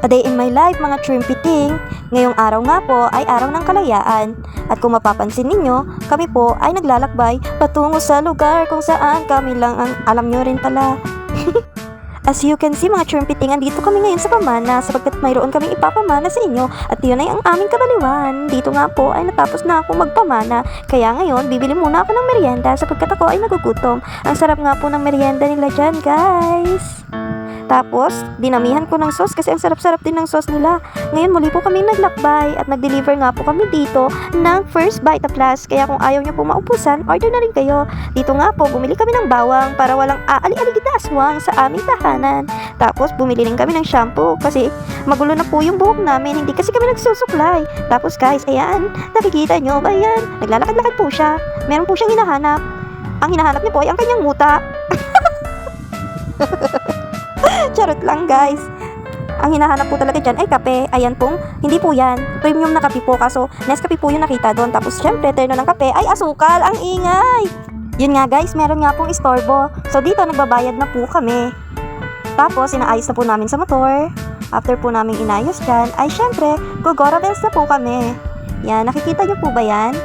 A day in my life mga trimpiting. Ngayong araw nga po ay araw ng kalayaan. At kung mapapansin ninyo, kami po ay naglalakbay patungo sa lugar kung saan kami lang ang alam nyo rin pala. As you can see mga trimpiting, andito kami ngayon sa pamana sapagkat mayroon kaming ipapamana sa inyo at yun ay ang aming kabaliwan. Dito nga po ay natapos na ako magpamana kaya ngayon bibili muna ako ng merienda sapagkat ako ay nagugutom. Ang sarap nga po ng merienda nila dyan guys. Tapos, dinamihan ko ng sauce kasi ang sarap-sarap din ng sauce nila. Ngayon muli po kami naglakbay at nag-deliver nga po kami dito ng First Bite Plus. Kaya kung ayaw niyo po maupusan, order na rin kayo. Dito nga po, bumili kami ng bawang para walang aali-aligid na aswang sa aming tahanan. Tapos, bumili rin kami ng shampoo kasi magulo na po yung buhok namin. Hindi kasi kami nagsusuklay. Tapos guys, ayan, nakikita nyo ba yan? Naglalakad-lakad po siya. Meron po siyang hinahanap. Ang hinahanap niya po ay ang kanyang muta. Charot lang guys. Ang hinahanap po talaga dyan ay kape. Ayan pong, hindi po yan. Premium na kape po. Kaso, Nescafe po yung nakita doon. Tapos, syempre, terno ng kape ay asukal. Ang ingay! Yun nga guys, meron nga pong istorbo. So, dito, nagbabayad na po kami. Tapos, inaayos na po namin sa motor. After po namin inayos dyan, ay syempre, Gogora Bells na po kami. Yan, nakikita niyo po ba yan?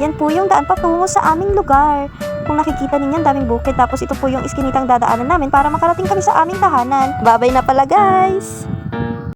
Yan po yung daan patungo sa aming lugar. Kung nakikita ninyo, daming bukid. Tapos ito po yung iskinitang dadaanan namin para makarating kami sa aming tahanan. Babay na pala guys!